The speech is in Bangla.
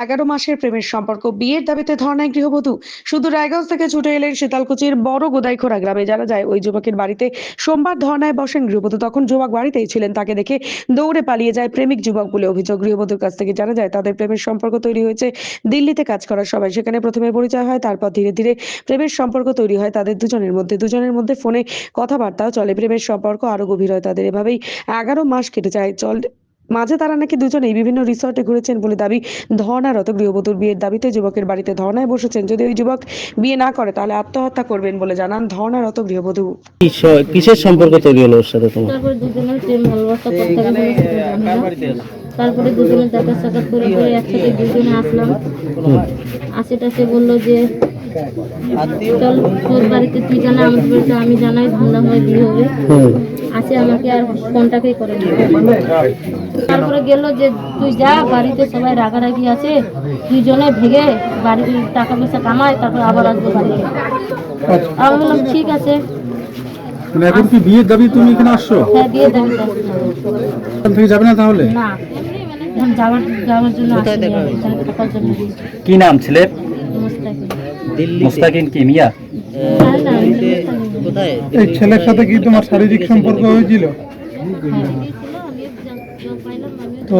এগারো মাসের প্রেমের সম্পর্ক। বিয়ের দাবিতে ধর্নায় গৃহবধূ শুধু রায়গঞ্জ থেকে ছুটে এলেন শীতালকুচির বড় গোদাইখোরা গ্রামে। জানা যায় ওই যুবকের বাড়িতে সোমবার ধর্নায় বসেন গৃহবধূ। তখন যুবক বাড়িতেই ছিলেন, তাকে দেখে দৌড়ে পালিয়ে যায় প্রেমিক যুবক বলে অভিযোগ। গৃহবধূর কাছ থেকে জানা যায়, তাদের প্রেমের সম্পর্ক তৈরি হয়েছে দিল্লিতে কাজ করার সময়। সেখানে প্রথমে পরিচয় হয়, তারপর ধীরে ধীরে প্রেমের সম্পর্ক তৈরি হয় তাদের দুজনের মধ্যে। দুজনের মধ্যে ফোনে কথাবার্তাও চলে। প্রেমের সম্পর্ক আরও গভীর হয় তাদের। এভাবেই এগারো মাস কেটে যায়। চল মাঝে তারা নাকি দুজনেই বিভিন্ন রিসর্টে ঘুরেছেন বলে দাবি ধর্নারত গৃহবধূর বিয়ের দাবিতে যুবকের বাড়িতে ধর্নায় বসেছেন। যদি ওই যুবক বিয়ে না করে তাহলে আত্মহত্যা করবেন বলে জানান ধর্নারত গৃহবধূ। কিসের সম্পর্ক তৈরি হলো ওর সাথে তোমার? তারপরে দুজনের প্রেম ভালোবাসা করতে গেলে তারপরে দুজনে দেখা সাক্ষাৎ করে করে একসাথে দুজনে আসলাম। আসে টাসে বলল যে চল তোর বাড়িতে তুই জানা আমাদের বাড়িতে আমি জানাই ধান্দা হয়ে বিয়ে হবে। আসে আমাকে আর কন্টাক্টই করে তারপরে গেল যে তুই যা বাড়িতে সবাই রাগারাগি আছে দুজনে ভেগে বাড়িতে টাকা পয়সা কামায় তারপর আবার আসব বাড়িতে। আমি বললাম ঠিক আছে। মানে এখন কি বিয়ের দাবি তুমি এখানে আসছো? হ্যাঁ এখান যাবে না তাহলে? না। এখন যাওয়ার যাওয়ার জন্য। কি নাম ছেলে মুস্তাকিম। মুস্তাকিন কি মিয়া? এই ছেলের সাথে কি তোমার শারীরিক সম্পর্ক হয়েছিল হ্যাঁ। তো